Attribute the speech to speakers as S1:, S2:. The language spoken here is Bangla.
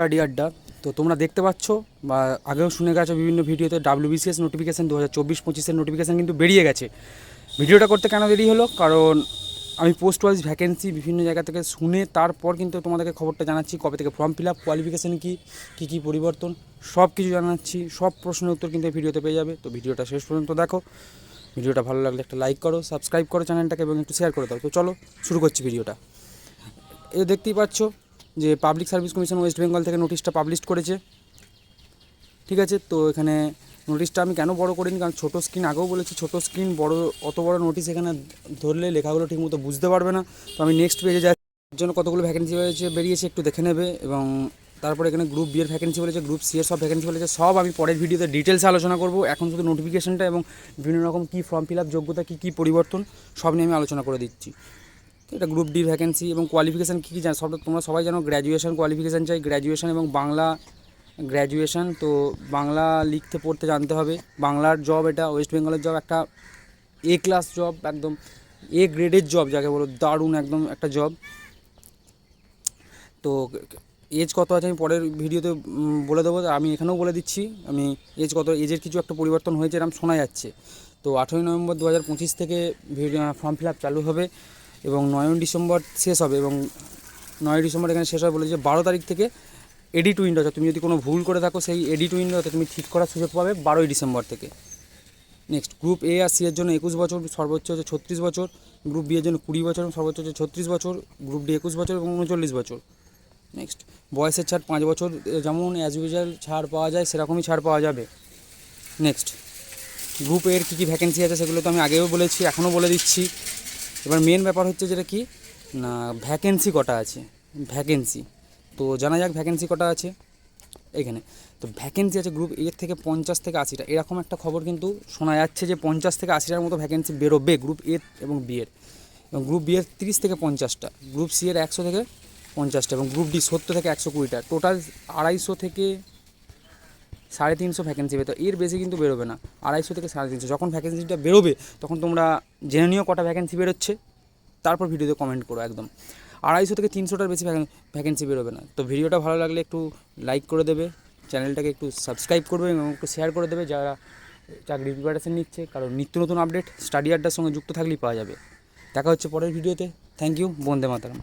S1: স্টাডি আড্ডা। তো তোমরা দেখতে পাচ্ছ বা আগেও শুনে গেছো বিভিন্ন ভিডিওতে ডাব্লিউবিসিএস নোটিফিকেশান দু হাজার চব্বিশ পঁচিশের নোটিফিকেশান কিন্তু বেরিয়ে গেছে। ভিডিওটা করতে কেন দেরি হলো? কারণ আমি পোস্ট ওয়াইজ ভ্যাকেন্সি বিভিন্ন জায়গা থেকে শুনে তারপর কিন্তু তোমাদেরকে খবরটা জানাচ্ছি, কবে থেকে ফর্ম ফিল আপ কোয়ালিফিকেশান কী কী কী পরিবর্তন সব কিছু জানাচ্ছি, সব প্রশ্নের উত্তর কিন্তু ভিডিওতে পেয়ে যাবে। তো ভিডিওটা শেষ পর্যন্ত দেখো। ভিডিওটা ভালো লাগলে একটা লাইক করো সাবস্ক্রাইব করো চ্যানেলটাকে এবং একটু শেয়ার করে দাও। তো চলো শুরু করছি ভিডিওটা। এ দেখতেই পাচ্ছ যে public service commission West Bengal থেকে নোটিশটা পাবলিশ করেছে। ঠিক আছে? তো এখানে নোটিশটা আমি কেন বড় করিনি? কারণ ছোটো স্ক্রিন আগেও বলেছি, ছোটো স্ক্রিন বড়, অত বড় নোটিশ এখানে ধরলে লেখাগুলো ঠিকমতো বুঝতে পারবে না। তো আমি নেক্সট পেজে যাচ্ছি। জন্য কতগুলো ভ্যাকেন্সি হয়েছে বেরিয়েছে, একটু দেখে নেবে এবং তারপরে এখানে গ্রুপ বি এর ভ্যাকেন্সি বলেছে গ্রুপ সি এর সব ভ্যাকেন্সি বলেছে, সব আমি পরের ভিডিওতে ডিটেলসে আলোচনা করব। এখন শুধু নোটিফিকেশনটা এবং বিভিন্ন রকম কী ফর্ম ফিল আপ যোগ্যতা কী কী পরিবর্তন, সব নিয়ে আমি আলোচনা করে দিচ্ছি। এটা গ্রুপ ডি ভ্যাকেন্সি এবং কোয়ালিফিকেশান কী কী জানো? সব তোমরা সবাই জানো গ্র্যাজুয়েশন কোয়ালিফিকেশান চাই। গ্র্যাজুয়েশন এবং বাংলা গ্র্যাজুয়েশন তো বাংলা লিখতে পড়তে জানতে হবে। বাংলার জব এটা ওয়েস্ট বেঙ্গলের জব একটা এ ক্লাস জব একদম এ গ্রেডের জব যাকে বলো, দারুণ একদম একটা জব তো এজ কত আছে আমি পরের ভিডিওতে বলে দেবো। আমি এখানেও বলে দিচ্ছি, আমি এজ কত এজের কিছু একটা পরিবর্তন হয়েছে এরকম শোনা যাচ্ছে। তো আঠেরোই নভেম্বর দু হাজার পঁচিশ থেকে ফর্ম ফিল আপ চালু হবে। এবং নয়ই ডিসেম্বর শেষ হবে এবং নয় ডিসেম্বর এখানে শেষ হবে বলে যে বারো তারিখ থেকে এডিট উইন্ডো তুমি যদি কোনো ভুল করে থাকো, সেই এডিট উইন্ডোতে তুমি ঠিক করার সুযোগ পাবে বারোই ডিসেম্বর থেকে। নেক্সট গ্রুপ এ আর সি এর জন্য একুশ বছর, সর্বোচ্চ হচ্ছে ছত্রিশ বছর গ্রুপ বি এর জন্য কুড়ি বছর, সর্বোচ্চ হচ্ছে ছত্রিশ বছর গ্রুপ ডি একুশ বছর এবং উনচল্লিশ বছর। নেক্সট বয়সের ছাড় পাঁচ বছর যেমন অ্যাজ ইউজুয়াল ছাড় পাওয়া যায়, সেরকমই ছাড় পাওয়া যাবে। নেক্সট গ্রুপ এর কী কী ভ্যাকেন্সি আছে সেগুলো তো আমি আগেও বলেছি, এখনও বলে দিচ্ছি। এবার মেন ব্যাপার হচ্ছে যেটা কি, না ভ্যাকেন্সি কটা আছে? ভ্যাকেন্সি তো জানা যাক ভ্যাকেন্সি কটা আছে এখানে। তো ভ্যাকেন্সি আছে গ্রুপ এর থেকে পঞ্চাশ থেকে আশিটা। এরকম একটা খবর কিন্তু শোনা যাচ্ছে যে পঞ্চাশ থেকে আশিটার মতো ভ্যাকেন্সি বেরোবে গ্রুপ এ এবং বি এর। এবং গ্রুপ বি এর তিরিশ থেকে পঞ্চাশটা গ্রুপ সি এর একশো থেকে পঞ্চাশটা এবং গ্রুপ ডি সত্তর থেকে একশো কুড়িটা। টোটাল আড়াইশো থেকে সাড়ে তিনশো ভ্যাকেন্সি বেরোতো এর বেশি কিন্তু বেরোবে না। আড়াইশো থেকে সাড়ে তিনশো। যখন ভ্যাকেন্সিটা বেরোবে, তখন তোমরা জেনে নিও কটা ভ্যাকেন্সি বেরোচ্ছে। তারপর ভিডিওতে কমেন্ট করো একদম। আড়াইশো থেকে তিনশোটার বেশি ভ্যাকেন্সি বেরোবে না। তো ভিডিওটা ভালো লাগলে একটু লাইক করে দেবে। চ্যানেলটাকে একটু সাবস্ক্রাইব করবে এবং একটু শেয়ার করে দেবে। যারা চাকরির প্রিপারেশন নিচ্ছে, কারণ নিত্য নতুন আপডেট স্টাডি আড্ডার সঙ্গে যুক্ত থাকলেই পাওয়া যাবে। দেখা হচ্ছে পরের ভিডিওতে থ্যাংক ইউ বন্দে মাতারাম।